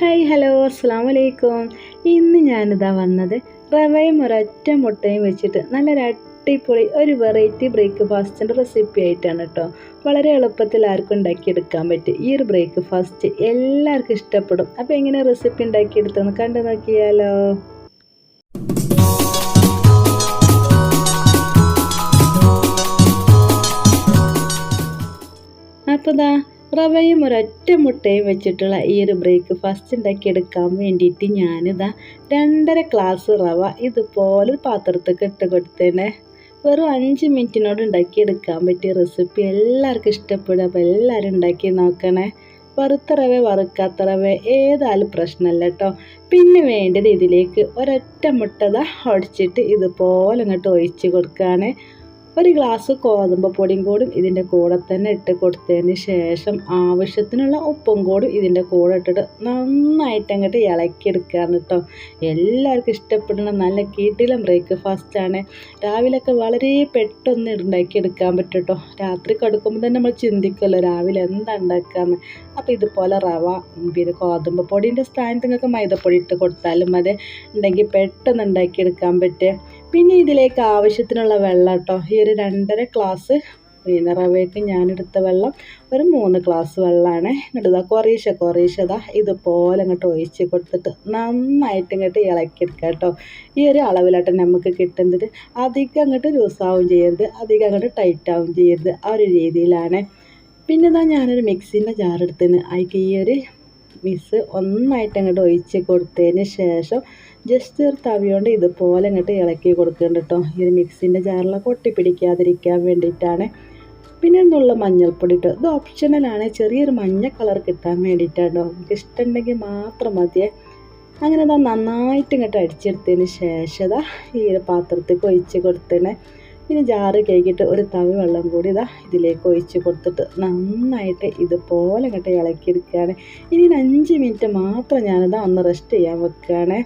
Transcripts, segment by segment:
Hi hello അസ്സാം വലൈക്കും ഇന്ന് ഞാനിതാ വന്നത് റവയും ഒരൊറ്റ മുട്ടയും വെച്ചിട്ട് നല്ലൊരു അടിപൊളി ഒരു വെറൈറ്റി ബ്രേക്ക്ഫാസ്റ്റിന്റെ റെസിപ്പി ആയിട്ടാണ് കേട്ടോ വളരെ എളുപ്പത്തിൽ ആർക്കും ഉണ്ടാക്കിയെടുക്കാൻ പറ്റും. ഈ ഒരു ബ്രേക്ക്ഫാസ്റ്റ് എല്ലാവർക്കും ഇഷ്ടപ്പെടും. അപ്പോൾ എങ്ങനെ റെസിപ്പി ഉണ്ടാക്കിയെടുത്തെന്ന് കണ്ടു നോക്കിയാലോ. അപ്പോൾ റവയും ഒരൊറ്റ മുട്ടയും വെച്ചിട്ടുള്ള ഈ ഒരു ബ്രേക്ക്ഫാസ്റ്റ് ഉണ്ടാക്കിയെടുക്കാൻ വേണ്ടിയിട്ട് ഞാനിതാ രണ്ടര ഗ്ലാസ് റവ ഇതുപോലെ പാത്രത്തേക്ക് ഇട്ട് കൊടുത്തേനെ. വെറും അഞ്ച് മിനിറ്റിനോട് ഉണ്ടാക്കിയെടുക്കാൻ പറ്റിയ റെസിപ്പി എല്ലാവർക്കും ഇഷ്ടപ്പെടും. അപ്പോൾ എല്ലാവരും ഉണ്ടാക്കി നോക്കണേ. വറുത്ത റവ വറുക്കാത്ത റവ ഏതായാലും പ്രശ്നമല്ല കേട്ടോ. പിന്നെ വേണ്ടത് ഇതിലേക്ക് ഒരൊറ്റ മുട്ടത ഒടിച്ചിട്ട് ഇതുപോലെ അങ്ങോട്ട് ഒഴിച്ച് കൊടുക്കുകയാണ്. ഒരു ഗ്ലാസ് ഗോതമ്പ് പൊടിയും കൂടും ഇതിന്റെ കൂടെ തന്നെ ഇട്ട് കൊടുത്തതിന് ശേഷം ആവശ്യത്തിനുള്ള ഉപ്പും കൂടും ഇതിന്റെ കൂടെ ഇട്ടിട്ട് നന്നായിട്ട് അങ്ങോട്ട് ഇളക്കിയെടുക്കുകയാണ് കേട്ടോ എല്ലാവർക്കും ഇഷ്ടപ്പെടുന്ന നല്ല കീട്ടിലും ബ്രേക്ക്ഫാസ്റ്റാണ് രാവിലെയൊക്കെ വളരെ പെട്ടെന്ന് ഉണ്ടാക്കിയെടുക്കാൻ പറ്റും കേട്ടോ രാത്രി കടുക്കുമ്പോൾ തന്നെ നമ്മൾ ചിന്തിക്കുമല്ലോ രാവിലെ എന്താ ഉണ്ടാക്കാന്ന്. അപ്പോൾ ഇതുപോലെ റവ പിന്നെ ഗോതമ്പ് പൊടിന്റെ സ്ഥാനത്ത് നിങ്ങൾക്ക് മൈദപ്പൊടി ഇട്ട് കൊടുത്താലും മതി. ഉണ്ടെങ്കിൽ പെട്ടെന്ന് ഉണ്ടാക്കിയെടുക്കാൻ പറ്റും. പിന്നെ ഇതിലേക്ക് ആവശ്യത്തിനുള്ള വെള്ളം കേട്ടോ ഈ ഒരു രണ്ടര ഗ്ലാസ് പിന്നെ ഞാനെടുത്ത വെള്ളം ഒരു മൂന്ന് ഗ്ലാസ് വെള്ളമാണ് ഇതാ കുറേശ്ശെ കുറേശ്ശെ ഇതാ ഇതുപോലെ അങ്ങോട്ട് ഒഴിച്ച് കൊടുത്തിട്ട് നന്നായിട്ട് ഇങ്ങോട്ട് ഇളക്കിയെടുക്കുക കേട്ടോ ഈ ഒരു അളവിലാട്ടെ നമുക്ക് കിട്ടുന്നത്. അധികം അങ്ങോട്ട് ലൂസാവും ചെയ്യരുത്. അധികം അങ്ങോട്ട് ടൈറ്റ് ആവും ചെയ്യരുത്. ആ ഒരു രീതിയിലാണ്. പിന്നെ ഞാനൊരു മിക്സിന്റെ ജാറെടുത്തിന് അതിക്ക് ഈ ഒരു മിസ് ഒന്നായിട്ട് അങ്ങോട്ട് ഒഴിച്ച് കൊടുത്തതിന് ശേഷം ജസ്റ്റ് ഒരു തവിയോണ്ട് ഇതുപോലെ അങ്ങോട്ട് ഇളക്കി കൊടുക്കുന്നുണ്ട് കേട്ടോ ഒരു മിക്സിന്റെ ജാറിലൊക്കെ ഒട്ടിപ്പിടിക്കാതിരിക്കാൻ വേണ്ടിയിട്ടാണ്. പിന്നെ എന്നുള്ള മഞ്ഞൾപ്പൊടി ഇട്ടോ. ഇത് ഓപ്ഷണലാണ് ചെറിയൊരു മഞ്ഞ കളർ കിട്ടാൻ വേണ്ടിയിട്ടാണ് കേട്ടോ നമുക്ക് ഇഷ്ടമുണ്ടെങ്കിൽ മാത്രം മതിയേ. അങ്ങനെ ഇതാ നന്നായിട്ട് ഇങ്ങോട്ട് അടിച്ചെടുത്തതിന് ശേഷം ഇതാ ഈ ഒരു പാത്രത്തിൽ ഒഴിച്ച് കൊടുത്തതിന് പിന്നെ ജാറ് കഴുകിയിട്ട് ഒരു തവി വെള്ളം കൂടി ഇതാ ഇതിലേക്ക് ഒഴിച്ച് കൊടുത്തിട്ട് നന്നായിട്ട് ഇതുപോലെ ഇളക്കി ഇളക്കിയെടുക്കുകയാണ്. ഇനി അഞ്ച് മിനിറ്റ് മാത്രം ഞാനിതാ ഒന്ന് റെസ്റ്റ് ചെയ്യാൻ വെക്കുകയാണ്.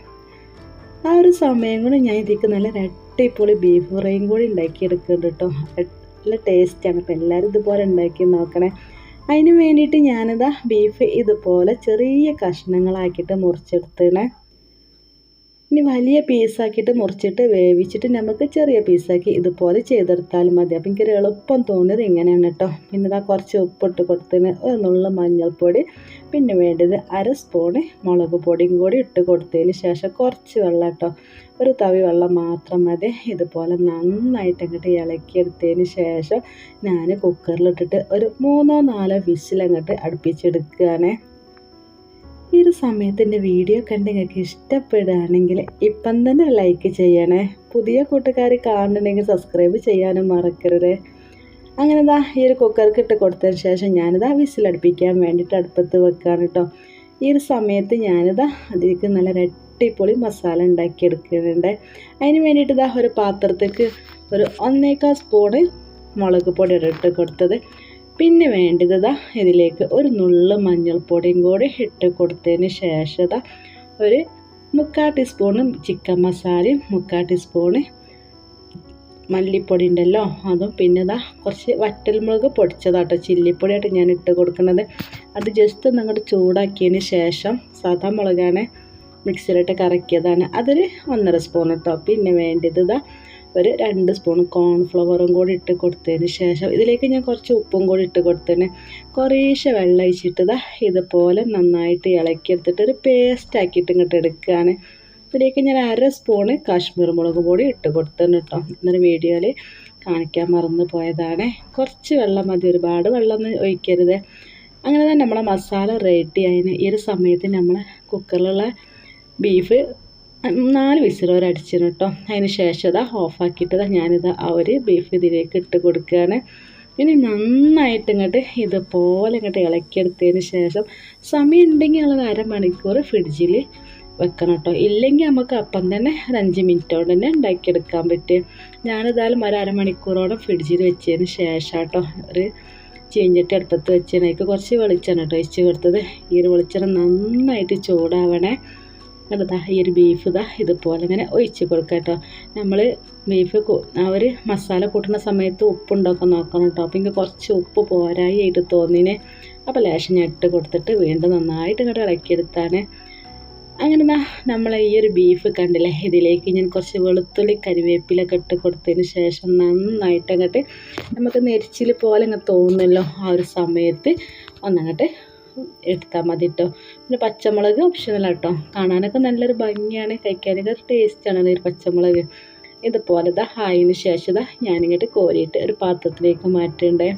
ആ ഒരു സമയം കൊണ്ട് ഞാൻ ഇതിലേക്ക് നല്ല രട്ടിപ്പൊളി ബീഫ് ഫ്രൈയും കൂടി ഉണ്ടാക്കിയെടുക്കുന്നുണ്ട് കേട്ടോ. നല്ല ടേസ്റ്റാണ് അപ്പോൾ എല്ലാവരും ഇതുപോലെ ഉണ്ടാക്കി നോക്കണേ. അതിന് വേണ്ടിയിട്ട് ഞാനിതാ ബീഫ് ഇതുപോലെ ചെറിയ കഷ്ണങ്ങളാക്കിയിട്ട് മുറിച്ചെടുത്തണേ ഇനി വലിയ പീസാക്കിയിട്ട് മുറിച്ചിട്ട് വേവിച്ചിട്ട് നമുക്ക് ചെറിയ പീസാക്കി ഇതുപോലെ ചെയ്തെടുത്താൽ മതി. അപ്പം എനിക്കൊരു എളുപ്പം തോന്നിയത് ഇങ്ങനെയാണ് കേട്ടോ പിന്നെ ഇതാ കുറച്ച് ഉപ്പിട്ട് കൊടുത്തതിന് ഒരു നുള്ള മഞ്ഞൾപ്പൊടി പിന്നെ വേണ്ടത് അര സ്പൂണ് മുളക് പൊടിയും കൂടി ഇട്ട് കൊടുത്തതിന് ശേഷം കുറച്ച് വെള്ളം കേട്ടോ ഒരു തവി വെള്ളം മാത്രം മതി. ഇതുപോലെ നന്നായിട്ട് അങ്ങോട്ട് ഇളക്കിയെടുത്തതിന് ശേഷം ഞാൻ കുക്കറിലിട്ടിട്ട് ഒരു മൂന്നോ നാലോ വിസിലങ്ങോട്ട് അടുപ്പിച്ചെടുക്കുകയാണ് ഈ ഒരു സമയത്ത് എന്റെ വീഡിയോ കണ്ട് നിങ്ങൾക്ക് ഇഷ്ടപ്പെടുകയാണെങ്കിൽ ഇപ്പം തന്നെ ലൈക്ക് ചെയ്യണേ. പുതിയ കൂട്ടുകാർ കാണുന്നുണ്ടെങ്കിൽ സബ്സ്ക്രൈബ് ചെയ്യാനും മറക്കരുത്. അങ്ങനെ ഇതാ ഈ ഒരു കുക്കർക്ക് ഇട്ട് കൊടുത്തതിന് ശേഷം ഞാനിതാ വിസിലടുപ്പിക്കാൻ വേണ്ടിയിട്ട് അടുപ്പത്ത് വെക്കുകയാണ് കേട്ടോ. ഈ ഒരു സമയത്ത് ഞാനിതാ അതിലേക്ക് നല്ല അടിപൊളി മസാല ഉണ്ടാക്കിയെടുക്കുന്നുണ്ട്. അതിന് വേണ്ടിയിട്ട് ഇതാ ഒരു പാത്രത്തേക്ക് ഒരു ഒന്നേക്കാൽ സ്പൂണ് മുളക് പൊടി ഇട്ട് കൊടുത്തത്. പിന്നെ വേണ്ടത് ഇതിലേക്ക് ഒരു നുള്ളു മഞ്ഞൾപ്പൊടിയും കൂടി ഇട്ട് കൊടുത്തതിന് ശേഷം ഒരു മുക്കാൽ ടീസ്പൂണ് ചിക്കൻ മസാലയും മുക്കാൽ ടീസ്പൂണ് മല്ലിപ്പൊടി ഉണ്ടല്ലോ അതും പിന്നെ ഇതാ കുറച്ച് വറ്റൽമുളക് പൊടിച്ചതാട്ടോ. ചില്ലിപ്പൊടിയായിട്ട് ഞാൻ ഇട്ട് കൊടുക്കുന്നത്. അത് ജസ്റ്റ് ഒന്ന് അങ്ങോട്ട് ചൂടാക്കിയതിന് ശേഷം സാധാ മുളകാണ് മിക്സിയിലിട്ട് കറക്കിയതാണ്. അതിൽ ഒന്നര സ്പൂൺ കേട്ടോ പിന്നെ വേണ്ടത് ഇതാ ഒരു രണ്ട് സ്പൂൺ കോൺഫ്ലവറും കൂടി ഇട്ട് കൊടുത്തതിന് ശേഷം ഇതിലേക്ക് ഞാൻ കുറച്ച് ഉപ്പും കൂടി ഇട്ട് കൊടുത്തതിന് കുറേശ്ശെ വെള്ളം ഒഴിച്ചിട്ട് ഇതാ ഇതുപോലെ നന്നായിട്ട് ഇളക്കിയെടുത്തിട്ട് ഒരു പേസ്റ്റ് ആക്കിയിട്ട് ഇങ്ങോട്ട് എടുക്കുകയാണ് ഇതിലേക്ക് ഞാൻ അര സ്പൂണ് കാശ്മീർ മുളക് പൊടി ഇട്ട് കൊടുത്തിട്ടുണ്ട് കേട്ടോ ഇന്നൊരു വീഡിയോയിൽ കാണിക്കാൻ മറന്നു പോയതാണ്. കുറച്ച് വെള്ളം മതി ഒരുപാട് വെള്ളം ഒന്നും ഒഴിക്കരുത്. അങ്ങനെ തന്നെ നമ്മളെ മസാല റെഡി ആയതിന് ഈ ഒരു സമയത്ത് നമ്മൾ കുക്കറിലുള്ള ബീഫ് നാല് വിസിൽ വരെ അടിച്ചിരുന്നു കേട്ടോ അതിന് ശേഷം ഇതാ ഓഫാക്കിയിട്ട് ഞാനിത് ഒരു ബീഫ് ഇതിലേക്ക് ഇട്ട് കൊടുക്കുകയാണ്. ഇനി നന്നായിട്ട് ഇങ്ങോട്ട് ഇതുപോലെ ഇങ്ങോട്ട് ഇളക്കിയെടുത്തതിന് ശേഷം സമയം ഉണ്ടെങ്കിൽ ഉള്ളത് അരമണിക്കൂർ ഫ്രിഡ്ജിൽ വെക്കണം കേട്ടോ ഇല്ലെങ്കിൽ നമുക്ക് അപ്പം തന്നെ ഒരു അഞ്ച് മിനിറ്റോടെ തന്നെ ഉണ്ടാക്കിയെടുക്കാൻ പറ്റും. ഞാനിതായാലും ഒരു അരമണിക്കൂറോളം ഫ്രിഡ്ജിൽ വെച്ചതിന് ശേഷം കേട്ടോ ഒരു ചീഞ്ചട്ടി അടുപ്പത്ത് വെച്ചതിനേക്ക് കുറച്ച് വെളിച്ചെണ്ണ കേട്ടോ ഒഴിച്ച് കൊടുത്തത്. ഈ ഒരു വെളിച്ചെണ്ണ നന്നായിട്ട് ചൂടാവണേ. എന്നിട്ട് ഈ ഒരു ബീഫ് ഇതാ ഇതുപോലെ ഇങ്ങനെ ഒഴിച്ച് കൊടുക്കുക കേട്ടോ നമ്മൾ ബീഫ് ആ ഒരു മസാല കൂട്ടുന്ന സമയത്ത് ഉപ്പുണ്ടൊക്കെ നോക്കണം കേട്ടോ അപ്പോൾ എനിക്ക് കുറച്ച് ഉപ്പ് പോരായി ആയിട്ട് തോന്നിനെ. അപ്പോൾ ലേശം ഞെട്ട് കൊടുത്തിട്ട് വീണ്ടും നന്നായിട്ട് ഇങ്ങോട്ട് ഇളക്കിയെടുത്താണ്. അങ്ങനെ നമ്മൾ ഈ ഒരു ബീഫ് കണ്ടില്ലേ? ഇതിലേക്ക് ഞാൻ കുറച്ച് വെളുത്തുള്ളി കരിവേപ്പിലൊക്കെ ഇട്ട് കൊടുത്തതിന് ശേഷം നന്നായിട്ട് അങ്ങോട്ട് നമുക്ക് നെരിച്ചിൽ പോലെ അങ്ങ് തോന്നുന്നല്ലോ ആ ഒരു സമയത്ത്. ഒന്നങ്ങോട്ട് എടുത്താൽ മതി കേട്ടോ പിന്നെ പച്ചമുളക് ഓപ്ഷണൽ കേട്ടോ കാണാനൊക്കെ നല്ലൊരു ഭംഗിയാണ്. കഴിക്കാനൊക്കെ ടേസ്റ്റാണ് ഈ പച്ചമുളക്. ഇതുപോലെ ഇതാ ആയതിന് ശേഷം ഞാനിങ്ങോട്ട് കോരിയിട്ട് ഒരു പാത്രത്തിലേക്ക് മാറ്റണ്ടേ.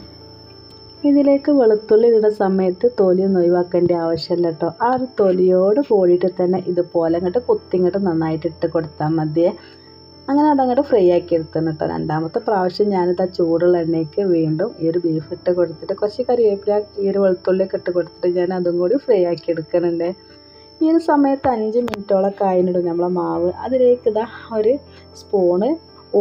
ഇതിലേക്ക് വെളുത്തുള്ളി ഇടുന്ന സമയത്ത് തൊലിയൊന്നും ഒഴിവാക്കേണ്ട ആവശ്യമില്ല കേട്ടോ ആ ഒരു തൊലിയോട് കൂടിയിട്ട് തന്നെ ഇതുപോലെ ഇങ്ങോട്ട് കുത്തിങ്ങോട്ട് നന്നായിട്ട് ഇട്ട് കൊടുത്താൽ മതിയേ. അങ്ങനെ അതങ്ങോട്ട് ഫ്രൈ ആക്കി എടുത്തണം കേട്ടോ. രണ്ടാമത്തെ പ്രാവശ്യം ഞാനിത് ആ ചൂടുള്ള എണ്ണയ്ക്ക് വീണ്ടും ഈ ഒരു ബീഫ് ഇട്ട് കൊടുത്തിട്ട് കുറച്ച് കറിവേപ്പില ഈ ഒരു വെളുത്തുള്ളിയൊക്കെ ഇട്ട് കൊടുത്തിട്ട് ഞാൻ അതും കൂടി ഫ്രൈ ആക്കി എടുക്കുന്നുണ്ട് ഈ ഒരു സമയത്ത് അഞ്ച് മിനിറ്റോളം കായനിടും നമ്മളെ മാവ്. അതിലേക്ക് ഇതാ ഒരു സ്പൂണ്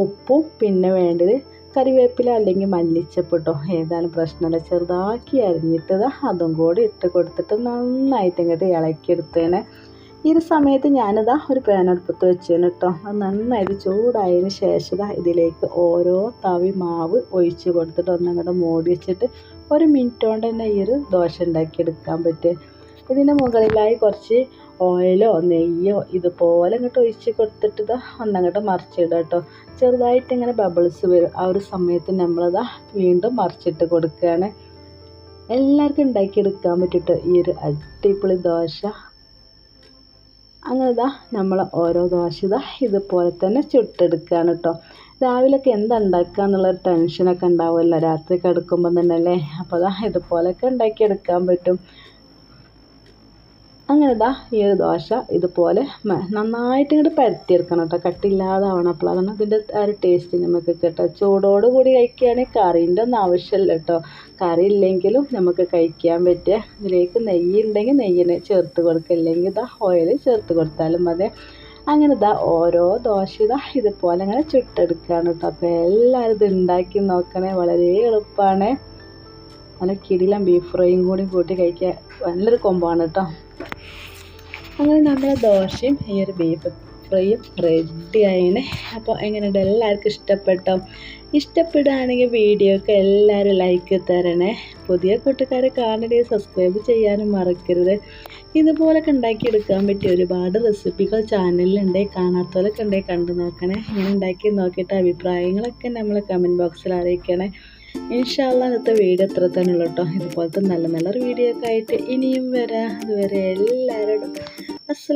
ഉപ്പും പിന്നെ വേണ്ടത് കറിവേപ്പില അല്ലെങ്കിൽ മല്ലിച്ചപ്പിട്ടോ ഏതാണ് പ്രശ്നമില്ല. ചെറുതാക്കി അരിഞ്ഞിട്ട് അതും കൂടി ഇട്ട് കൊടുത്തിട്ട് നന്നായിട്ട് ഇങ്ങോട്ട് ഇളക്കിയെടുത്തേനെ ഈ ഒരു സമയത്ത് ഞാനിതാ ഒരു പാനടുപ്പത്ത് വെച്ചേന് കേട്ടോ അത് നന്നായിട്ട് ചൂടായതിന് ശേഷം ഇതിലേക്ക് ഓരോ തവി മാവ് ഒഴിച്ച് കൊടുത്തിട്ട് ഒന്നങ്ങോട്ട് മൂടി വെച്ചിട്ട് ഒരു മിനിറ്റ് കൊണ്ട് തന്നെ ഈ ഒരു ദോശ ഉണ്ടാക്കിയെടുക്കാൻ പറ്റും. ഇതിന്റെ മുകളിലായി കുറച്ച് ഓയിലോ നെയ്യോ ഇതുപോലെ ഇങ്ങോട്ട് ഒഴിച്ച് കൊടുത്തിട്ട് ഇതാ ഒന്നങ്ങോട്ട് മറിച്ചിടുക കേട്ടോ ചെറുതായിട്ട് ഇങ്ങനെ ബബിൾസ് വരും. ആ ഒരു സമയത്ത് നമ്മളിതാ വീണ്ടും മറിച്ചിട്ട് കൊടുക്കുകയാണ്. എല്ലാവർക്കും ഉണ്ടാക്കിയെടുക്കാൻ പറ്റിയിട്ട് ഈ ഒരു അടിപൊളി ദോശ അങ്ങനെ ഇതാ നമ്മൾ ഓരോ ദോശ ഇതാ ഇതുപോലെ തന്നെ ചുട്ടെടുക്കുകയാണ് കേട്ടോ രാവിലെയൊക്കെ എന്താ ഉണ്ടാക്കുക എന്നുള്ളൊരു ടെൻഷനൊക്കെ ഉണ്ടാവുമല്ലോ രാത്രി കിടക്കുമ്പോൾ തന്നെ അല്ലേ? അപ്പോൾ ഇതാ ഇതുപോലെയൊക്കെ ഉണ്ടാക്കിയെടുക്കാൻ പറ്റും. അങ്ങനെ ഇതാ ഈ ഒരു ദോശ ഇതുപോലെ നന്നായിട്ട് ഇങ്ങോട്ട് പരത്തിയെടുക്കണം കേട്ടോ. കട്ടില്ലാതാവണപ്പോൾ അതാണ് അതിന്റെ ആ ഒരു ടേസ്റ്റ് നമുക്ക് കേട്ടോ. ചൂടോട് കൂടി കഴിക്കുകയാണെങ്കിൽ കറീന്റെ ഒന്നും ആവശ്യമില്ല കേട്ടോ. കറി ഇല്ലെങ്കിലും നമുക്ക് കഴിക്കാൻ പറ്റുക. ഇതിലേക്ക് നെയ്യ് ഉണ്ടെങ്കിൽ നെയ്യിന് ചേർത്ത് കൊടുക്കുക. ഇല്ലെങ്കിൽ ഇതാ ഓയിൽ ചേർത്ത് കൊടുത്താലും മതി. അങ്ങനെ ഇതാ ഓരോ ദോശ ഇതാ ഇതുപോലെ അങ്ങനെ ചുട്ടെടുക്കുകയാണ് കേട്ടോ. അപ്പോൾ എല്ലാവരും ഇത് ഉണ്ടാക്കി നോക്കണേ. വളരെ എളുപ്പമാണ് നല്ല കിടിലം ബീഫ് ഫ്രൈയും കൂടി കൂട്ടി കഴിക്കാൻ. നല്ലൊരു കൊമ്പാണ് കേട്ടോ. അങ്ങനെ നമ്മുടെ ദോശയും ഈ ഒരു ബീഫ് ഫ്രൈയും റെഡി ആയിന്. അപ്പോൾ എങ്ങനെയുണ്ട്? എല്ലാവർക്കും ഇഷ്ടപ്പെട്ടോ? ഇഷ്ടപ്പെടുകയാണെങ്കിൽ വീഡിയോക്ക് എല്ലാവരും ലൈക്ക് തരണേ. പുതിയ കൂട്ടുകാരെ കാണണേ സബ്സ്ക്രൈബ് ചെയ്യാനും മറക്കരുത്. ഇതുപോലൊക്കെ ഉണ്ടാക്കിയെടുക്കാൻ പറ്റിയ ഒരുപാട് റെസിപ്പികൾ ചാനലിലുണ്ട് കാണാത്തവരൊക്കെ ഉണ്ടെങ്കിൽ കണ്ടു നോക്കണേ. ഇങ്ങനെ ഉണ്ടാക്കി നോക്കിയിട്ട് അഭിപ്രായങ്ങളൊക്കെ നമ്മൾ കമന്റ് ബോക്സിൽ അറിയിക്കണേ. ഇൻഷാല്ല ഇന്നത്തെ വീഡിയോ എത്ര തന്നെ ഉള്ളു കേട്ടോ ഇതുപോലത്തെ നല്ല നല്ലൊരു വീഡിയോ ഒക്കെ ആയിട്ട് ഇനിയും വരാം. അതുവരെ എല്ലാവരോടും അസ്സലാം